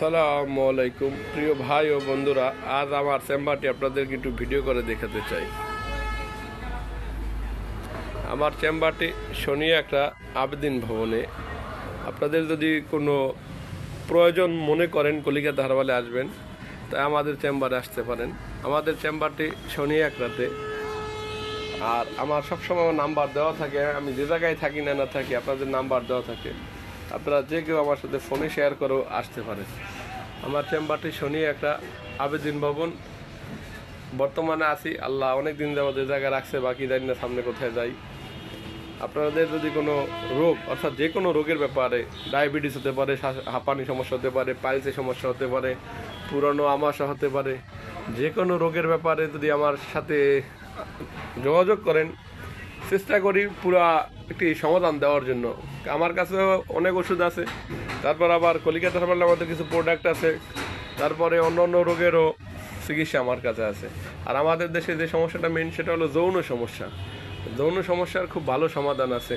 আসসালামু আলাইকুম। প্রিয় ভাই ও বন্ধুরা, আজ আমার চেম্বারটি আপনাদেরকে একটু ভিডিও করে দেখাতে চাই। আমার চেম্বারটি শনি একটা আবেদিন ভবনে। আপনাদের যদি কোনো প্রয়োজন মনে করেন, কলিকাতা হারবালে আসবেন, তাই আমাদের চেম্বারে আসতে পারেন। আমাদের চেম্বারটি শনি একরাতে। আর আমার সবসময় আমার নাম্বার দেওয়া থাকে, আমি যে জায়গায় থাকি না না থাকি, আপনাদের নাম্বার দেওয়া থাকে। আপনারা যে কেউ আমার সাথে ফোনে শেয়ার করেও আসতে পারে আমার চেম্বারটি শনি একটা আবেদিন ভবন। বর্তমানে আছি, আল্লাহ অনেক দিন যাবত যে জায়গায় রাখছে, বাকি জানি না সামনে কোথায় যাই। আপনাদের যদি কোনো রোগ, অর্থাৎ যে কোনো রোগের ব্যাপারে ডায়াবেটিস হতে পারে হাঁপানি সমস্যা হতে পারে, পাইলসের সমস্যা হতে পারে, পুরনো আমাশা হতে পারে, যে কোনো রোগের ব্যাপারে যদি আমার সাথে যোগাযোগ করেন চেষ্টা করি পুরা একটি সমাধান দেওয়ার জন্য। আমার কাছে অনেক ওষুধ আছে। তারপর আবার কলিকাতা হাসপাতালে আমাদের কিছু প্রোডাক্ট আছে। তারপরে অন্য অন্য রোগেরও চিকিৎসা আমার কাছে আছে। আর আমাদের দেশে যে সমস্যাটা মেন সেটা হলো যৌন সমস্যা। যৌন সমস্যার খুব ভালো সমাধান আছে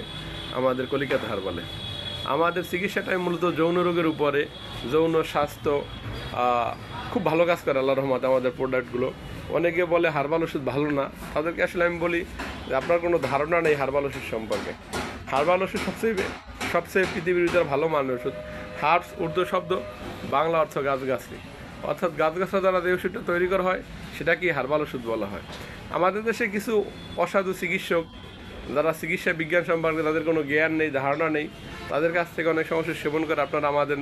আমাদের কলিকাতা হারবালে আমাদের চিকিৎসাটাই মূলত যৌন রোগের উপরে, যৌন স্বাস্থ্য খুব ভালো কাজ করে আল্লাহ রহমত আমাদের প্রোডাক্টগুলো অনেকে বলে হারবাল ওষুধ ভালো না। তাদেরকে আসলে আমি বলি আপনার কোনো ধারণা নেই হার্বাল ওষুধ সম্পর্কে। হারবাল ওষুধ সবচেয়ে সবচেয়ে পৃথিবীর ভিতরে ভালো মান ওষুধ। হার্বস উর্দু শব্দ, বাংলা অর্থ গাছগাছলি অর্থাৎ গাছগাছরা দ্বারা যে ওষুধটা তৈরি করা হয়, সেটাকেই হার্বাল ওষুধ বলা হয়। আমাদের দেশে কিছু অসাধু চিকিৎসক যারা চিকিৎসা বিজ্ঞান সম্পর্কে তাদের কোনো জ্ঞান নেই, ধারণা নেই, তাদের কাছ থেকে অনেক সমস্যা সেবন করে আপনারা আমাদের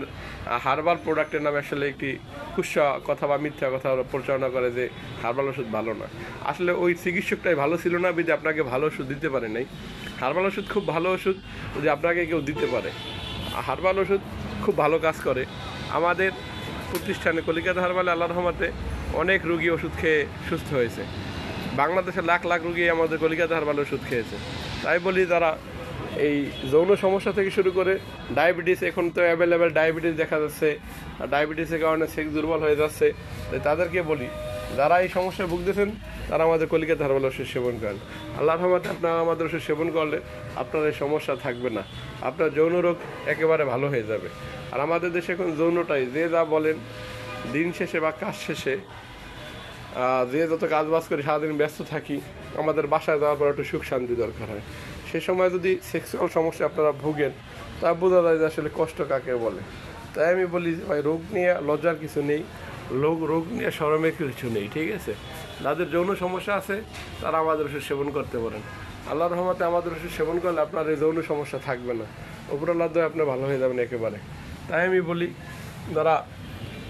হার্বাল প্রোডাক্টের নামে আসলে একটি কুৎসা কথা বা মিথ্যা কথা প্রচারণা করে যে হার্বাল ওষুধ ভালো না। আসলে ওই চিকিৎসকটাই ভালো ছিল না বিধে আপনাকে ভালো ওষুধ দিতে পারে নাই। হার্বাল ওষুধ খুব ভালো ওষুধ যদি আপনাকে কেউ দিতে পারে। হার্বাল ওষুধ খুব ভালো কাজ করে। আমাদের প্রতিষ্ঠানে কলিকাতা হারবালে আল্লাহ রহমাতে অনেক রুগী ওষুধ খেয়ে সুস্থ হয়েছে। বাংলাদেশে লাখ লাখ রুগী আমাদের কলিকাতা হারবাল ওষুধ খেয়েছে। তাই বলি তারা এই যৌন সমস্যা থেকে শুরু করে ডায়াবেটিস, এখন তো অ্যাভেলেবেল ডায়াবেটিস দেখা যাচ্ছে, আর ডায়াবেটিসের কারণে সেক্স দুর্বল হয়ে যাচ্ছে। তাই তাদেরকে বলি, যারা এই সমস্যায় ভুগতেছেন, তারা আমাদের কলিকাতা হারবাল ওষুধ সেবন করেন। আল্লাহ রহমতে আপনারা আমাদের ওষুধ সেবন করলে আপনার এই সমস্যা থাকবে না। আপনার যৌন রোগ একেবারে ভালো হয়ে যাবে। আর আমাদের দেশে এখন যৌনটাই, যে যা বলেন, দিন শেষে বা কাজ শেষে যে যত কাজ বাজ করি, সারাদিন ব্যস্ত থাকি, আমাদের বাসায় যাওয়ার পর একটু সুখ শান্তি দরকার হয়। সে সময় যদি সেক্সুয়াল সমস্যা আপনারা ভোগেন, তা বোঝা যায় যে আসলে কষ্ট কাকে বলে। তাই আমি বলি যে, ভাই, রোগ নিয়ে লজ্জার কিছু নেই। রোগ রোগ নিয়ে সরমের কিছু নেই, ঠিক আছে? যাদের যৌন সমস্যা আছে, তারা আমাদের ওষুধ সেবন করতে পারেন। আল্লাহ রহমতে আমাদের ওষুধ সেবন করলে আপনার এই যৌন সমস্যা থাকবে না। উপরাল্লাহ দয় আপনি ভালো হয়ে যাবেন একেবারে। তাই আমি বলি, যারা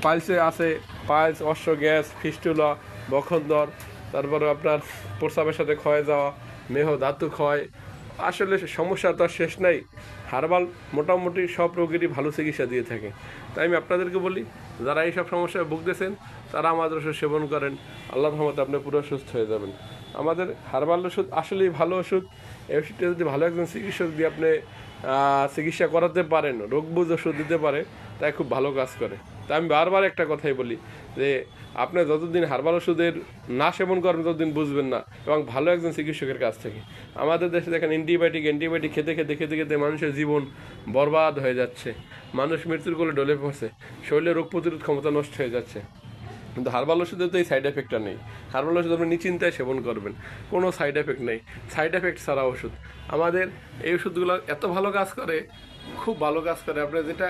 পাইলসে আছে, পাইলস, অশ্ব গ্যাস, ফিস্টুলা বখন্দর, তারপরে আপনার প্রস্রাবের সাথে ক্ষয়ে যাওয়া, মেহ ধাতু ক্ষয়। আসলে সমস্যা তো শেষ নাই। হারবাল মোটামুটি সব রোগেরই ভালো চিকিৎসা দিয়ে থাকে। তাই আমি আপনাদেরকে বলি, যারা এইসব সমস্যায় ভুগতেছেন, তারা আমাদের ওষুধ সেবন করেন। আল্লাহ রহমতে আপনি পুরো সুস্থ হয়ে যাবেন। আমাদের হারবাল ওষুধ আসলেই ভালো ওষুধ। এই ওষুধটা যদি ভালো একজন চিকিৎসক দিয়ে আপনি চিকিৎসা করাতে পারেন রোগ বুঝ ওষুধ দিতে পারে, তাই খুব ভালো কাজ করে। তাই আমি বারবার একটা কথাই বলি যে আপনি যতদিন হারবাল ওষুধের না সেবন করবেন ততদিন বুঝবেন না এবং ভালো একজন চিকিৎসকের কাছ থেকে। আমাদের দেশে দেখেন অ্যান্টিবায়োটিক অ্যান্টিবায়োটিক খেতে খেতে খেতে খেতে মানুষের জীবন বরবাদ হয়ে যাচ্ছে। মানুষ মৃত্যুর কোলে ডলে পড়ছে। শরীরে রোগ প্রতিরোধ ক্ষমতা নষ্ট হয়ে যাচ্ছে। কিন্তু হার্বাল ওষুধে তো এই সাইড এফেক্টটা নেই। হার্বাল ওষুধ আপনি নিশ্চিন্তায় সেবন করবেন। কোনো সাইড এফেক্ট নেই। সাইড এফেক্ট ছাড়া ওষুধ। আমাদের এই ওষুধগুলো এত ভালো কাজ করে, খুব ভালো কাজ করে। আপনার যেটা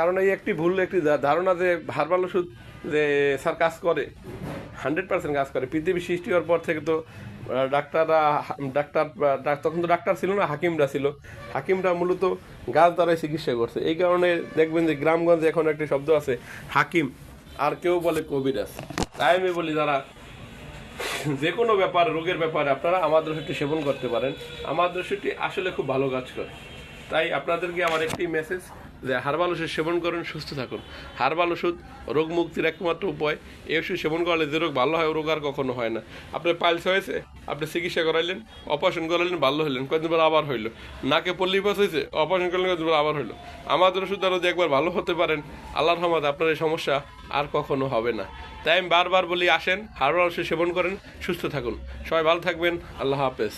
কারণ এই একটি ভুল, একটি ধারণা যে হার্বাল ওষুধ যে স্যার কাজ করে, হান্ড্রেড পার্সেন্ট কাজ করে। পৃথিবী সৃষ্টি হওয়ার পর থেকে তো ডাক্তাররা ডাক্তার তখন তো ডাক্তার ছিল না, হাকিমরা ছিল। হাকিমরা মূলত গাছ দ্বারাই চিকিৎসা করছে। এই কারণে দেখবেন যে গ্রামগঞ্জে এখন একটি শব্দ আছে, হাকিম। আর কেউ বলে কবিরাজ। তাই আমি বলি যারা, যে কোনো ব্যাপার, রোগের ব্যাপারে আপনারা আমাদের ওষুধটি সেবন করতে পারেন। আমাদের ওষুধটি আসলে খুব ভালো কাজ করে। তাই আপনাদেরকে আমার একটি মেসেজ যে হারবাল ওষুধ সেবন করুন, সুস্থ থাকুন। হারবাল ওষুধ রোগ মুক্তির একমাত্র উপায়। এই ওষুধ সেবন করলে যে রোগ ভালো হয় রোগ আর কখনো হয় না। আপনার পাইলস হয়েছে, আপনি চিকিৎসা করাইলেন, অপারেশন করাইলেন, ভালো হইলেন কয়েকদিন পর আবার হইল। নাকে পল্লিপাস হয়েছে, অপারেশন করলেন, কয়েকদিন পর আবার হইল। আমাদের ওষুধ দ্বারা যদি একবার ভালো হতে পারেন। আল্লাহর রহমত আপনার এই সমস্যা আর কখনো হবে না। তাই আমি বারবার বলি, আসেন, হারবাল ওষুধ সেবন করেন, সুস্থ থাকুন। সবাই ভালো থাকবেন, আল্লাহ হাফেজ।